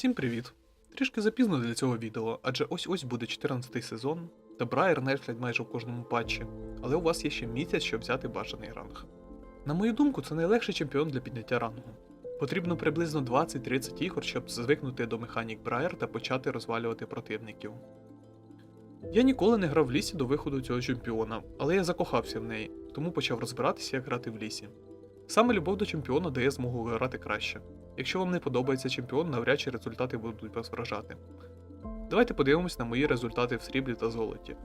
Всім привіт! Трішки запізно для цього відео, адже ось ось буде 14 сезон, та Брайер нерфлять майже в кожному патчі, але у вас є ще місяць, щоб взяти бажаний ранг. На мою думку, це найлегший чемпіон для підняття рангу. Потрібно приблизно 20-30 ігор, щоб звикнути до механік Брайер та почати розвалювати противників. Я ніколи не грав в лісі до виходу цього чемпіона, але я закохався в неї, тому почав розбиратися, як грати в лісі. Саме любов до чемпіона дає змогу грати краще. Якщо вам не подобається чемпіон, навряд чи результати будуть вас вражати. Давайте подивимось на мої результати в сріблі та золоті.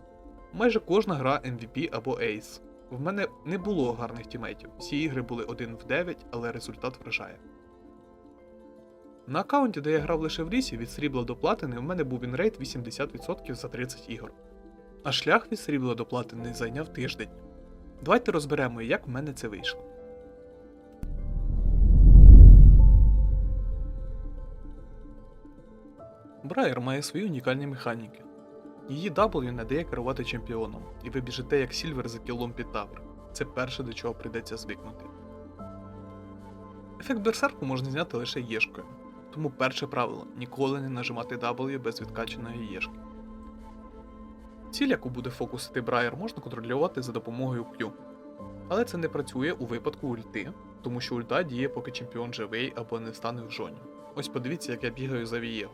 Майже кожна гра MVP або Ace. В мене не було гарних тімейтів, всі ігри були 1 в 9, але результат вражає. На аккаунті, де я грав лише в лісі, від срібла до платини, в мене був вінрейт 80% за 30 ігор. А шлях від срібла до платини зайняв тиждень. Давайте розберемо, як в мене це вийшло. Брайер має свої унікальні механіки. Її W не дає керувати чемпіоном, і ви біжите як Сільвер за кілом під тавер. Це перше, до чого прийдеться звикнути. Ефект берсерку можна зняти лише єшкою, тому перше правило ніколи не нажимати W без відкачаної єшки. Ціль, яку буде фокусити Брайер, можна контролювати за допомогою Q. Але це не працює у випадку ульти, тому що ульта діє, поки чемпіон живий або не стане в жоні. Ось подивіться, як я бігаю за Вієго.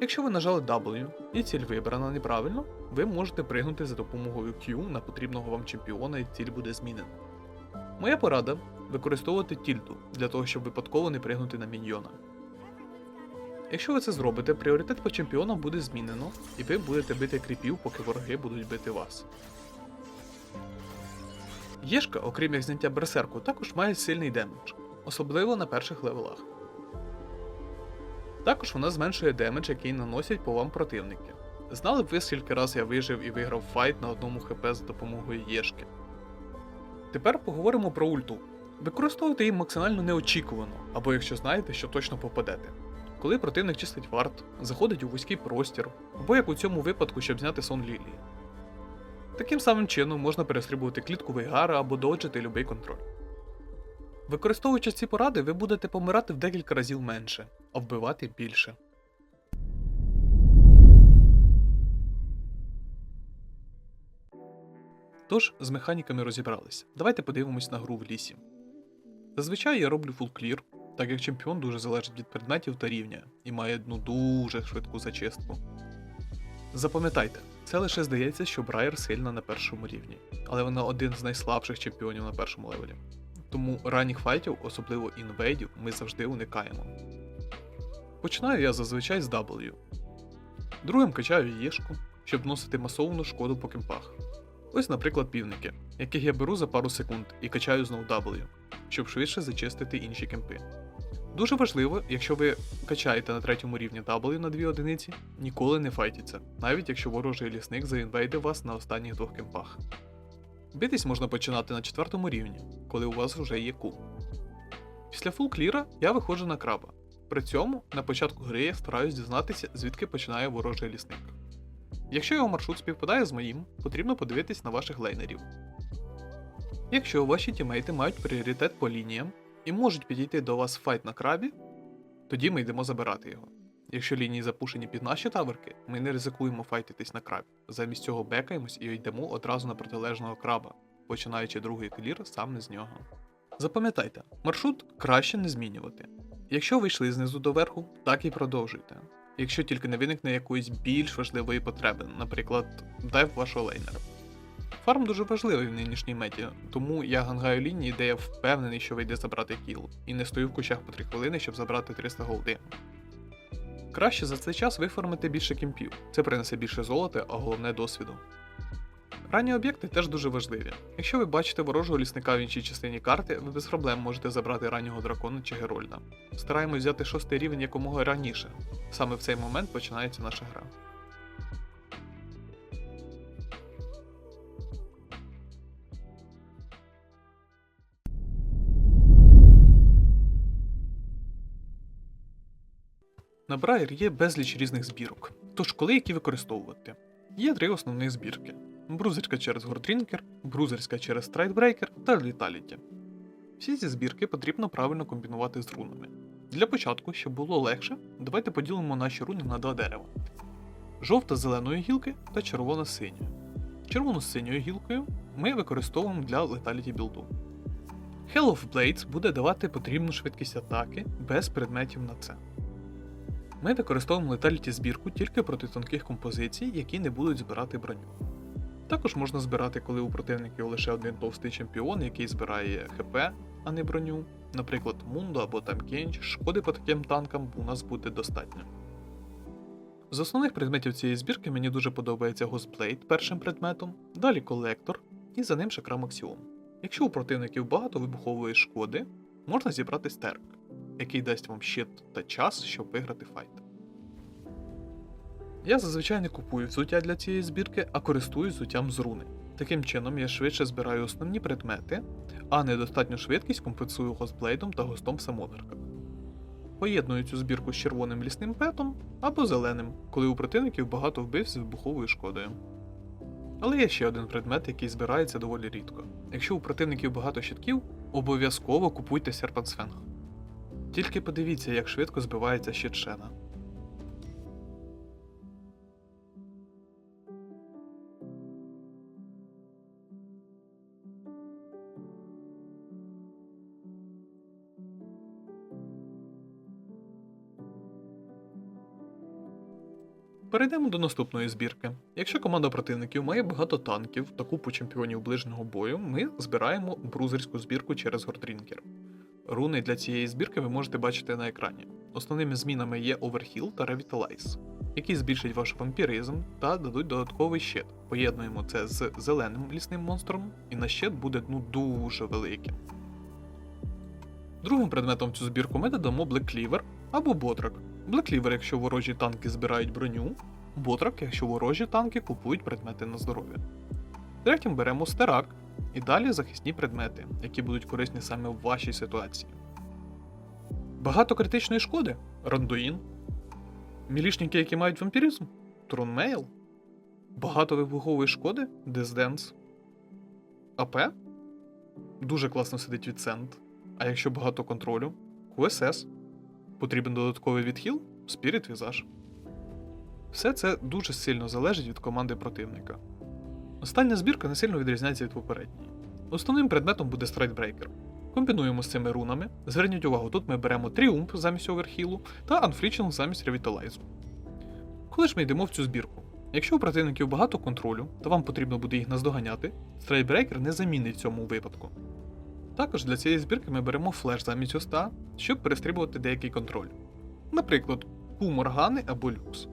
Якщо ви нажали W і ціль вибрана неправильно, ви можете пригнути за допомогою Q на потрібного вам чемпіона і ціль буде змінена. Моя порада використовувати тільту для того, щоб випадково не пригнути на міньйона. Якщо ви це зробите, пріоритет по чемпіонам буде змінено, і ви будете бити кріпів, поки вороги будуть бити вас. Єшка, окрім як зняття берсерку, також має сильний демедж, особливо на перших левелах. Також вона зменшує демедж, який наносять по вам противники. Знали б ви, скільки раз я вижив і виграв файт на одному хп за допомогою Єшки. Тепер поговоримо про ульту. Використовуйте її максимально неочікувано, або якщо знаєте, що точно попадете. Коли противник чистить варт, заходить у вузький простір, або як у цьому випадку, щоб зняти сон Лілії. Таким самим чином можна перестрибувати клітку Вейгара або доджити любий контроль. Використовуючи ці поради, ви будете помирати в декілька разів менше, а вбивати більше. Тож, з механіками розібрались. Давайте подивимось на гру в лісі. Зазвичай я роблю фул клір, так як чемпіон дуже залежить від предметів та рівня і має одну дуже швидку зачистку. Запам'ятайте, це лише здається, що Брайер сильна на першому рівні, але вона один з найслабших чемпіонів на першому левелі. Тому ранніх файтів, особливо інвейдів, ми завжди уникаємо. Починаю я зазвичай з W. Другим качаю Єшку, щоб носити масовну шкоду по кемпах. Ось, наприклад, півники, яких я беру за пару секунд і качаю знову W, щоб швидше зачистити інші кемпи. Дуже важливо, якщо ви качаєте на третьому рівні W на 2 одиниці, ніколи не файтіться, навіть якщо ворожий лісник заінвейде вас на останніх двох кемпах. Битись можна починати на четвертому рівні, коли у вас вже є Q. Після фул кліра я виходжу на краба. При цьому на початку гри я стараюсь дізнатися, звідки починає ворожий лісник. Якщо його маршрут співпадає з моїм, потрібно подивитись на ваших лейнерів. Якщо ваші тімейти мають пріоритет по лініям і можуть підійти до вас файт на крабі, тоді ми йдемо забирати його. Якщо лінії запушені під наші таверки, ми не ризикуємо файтитись на крабі. Замість цього бекаємось і йдемо одразу на протилежного краба, починаючи другий клір саме з нього. Запам'ятайте, маршрут краще не змінювати. Якщо ви йшли знизу до верху, так і продовжуйте. Якщо тільки не виникне якоїсь більш важливої потреби, наприклад, дайв вашого лейнера. Фарм дуже важливий в нинішній меті, тому я гангаю лінії, де я впевнений, що вийде забрати кіл, і не стою в кущах по 3 хвилини, щоб забрати 300 голди. Краще за цей час виформити більше кімпів. Це принесе більше золота, а головне досвіду. Ранні об'єкти теж дуже важливі. Якщо ви бачите ворожого лісника в іншій частині карти, ви без проблем можете забрати раннього дракона чи Герольда. Стараємось взяти шостий рівень якомога раніше. Саме в цей момент починається наша гра. На Брайер є безліч різних збірок. Тож коли які використовувати? Є три основні збірки: брузерська через Гордрінкер, брузерська через Страйдбрейкер та Літаліті. Всі ці збірки потрібно правильно комбінувати з рунами. Для початку, щоб було легше, давайте поділимо наші руни на два дерева: жовта зеленої гілки та червона з синьою. Червону з синьою гілкою ми використовуємо для леталіті білду. Hell of Blades буде давати потрібну швидкість атаки без предметів на це. Ми використовуємо леталіті збірку тільки проти тонких композицій, які не будуть збирати броню. Також можна збирати, коли у противників лише один товстий чемпіон, який збирає ХП, а не броню. Наприклад, Мундо або там Кенч, шкоди по таким танкам у нас буде достатньо. З основних предметів цієї збірки мені дуже подобається Ghostblade першим предметом, далі колектор і за ним шакрам Аксіом. Якщо у противників багато вибухової шкоди, можна зібрати стерк, який дасть вам щит та час, щоб виграти файт. Я зазвичай не купую взуття для цієї збірки, а користуюсь взуттям з руни. Таким чином я швидше збираю основні предмети, а недостатню швидкість компенсую гостблейдом та гостом в самонарках. Поєдную цю збірку з червоним лісним петом або зеленим, коли у противників багато вбивств з вибуховою шкодою. Але є ще один предмет, який збирається доволі рідко. Якщо у противників багато щитків, обов'язково купуйте серпансфенг. Тільки подивіться, як швидко збивається щит Перейдемо до наступної збірки. Якщо команда противників має багато танків та купу чемпіонів ближнього бою, ми збираємо брузерську збірку через Гордрінкер. Руни для цієї збірки ви можете бачити на екрані. Основними змінами є Overheal та Revitalize, які збільшать ваш вампіризм та дадуть додатковий щит. Поєднуємо це з зеленим лісним монстром, і наш щит буде ну дуже великим. Другим предметом в цю збірку ми додамо Black Cleaver або Ботрак. Cleaver, якщо ворожі танки збирають броню, Ботрак, якщо ворожі танки купують предмети на здоров'я. Третім беремо Стерак і далі захисні предмети, які будуть корисні саме в вашій ситуації. Багато критичної шкоди Рандуїн. Мілішники, які мають вампіризм Тронмейл. Багато вибухової шкоди Дезденс. АП. Дуже класно сидить від. А якщо багато контролю, QSS. Потрібен додатковий відхил Spirit Visage. Все це дуже сильно залежить від команди противника. Остання збірка не сильно відрізняється від попередньої. Основним предметом буде Страйдбрейкер. Комбінуємо з цими рунами. Зверніть увагу, тут ми беремо Тріумф замість оверхілу та Unfreaching замість ревіталайзу. Коли ж ми йдемо в цю збірку? Якщо у противників багато контролю, та вам потрібно буде їх наздоганяти, Страйдбрейкер не замінить в цьому випадку. Також для цієї збірки ми беремо флеш замість оста, щоб перестрибувати деякий контроль. Наприклад, Ку Моргани або люкс.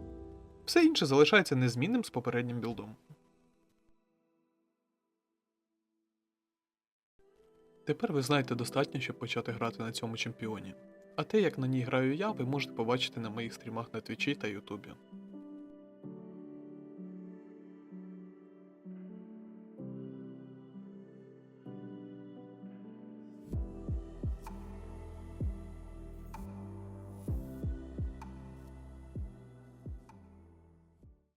Все інше залишається незмінним з попереднім білдом. Тепер ви знаєте достатньо, щоб почати грати на цьому чемпіоні. А те, як на ній граю я, ви можете побачити на моїх стрімах на Твічі та Ютубі.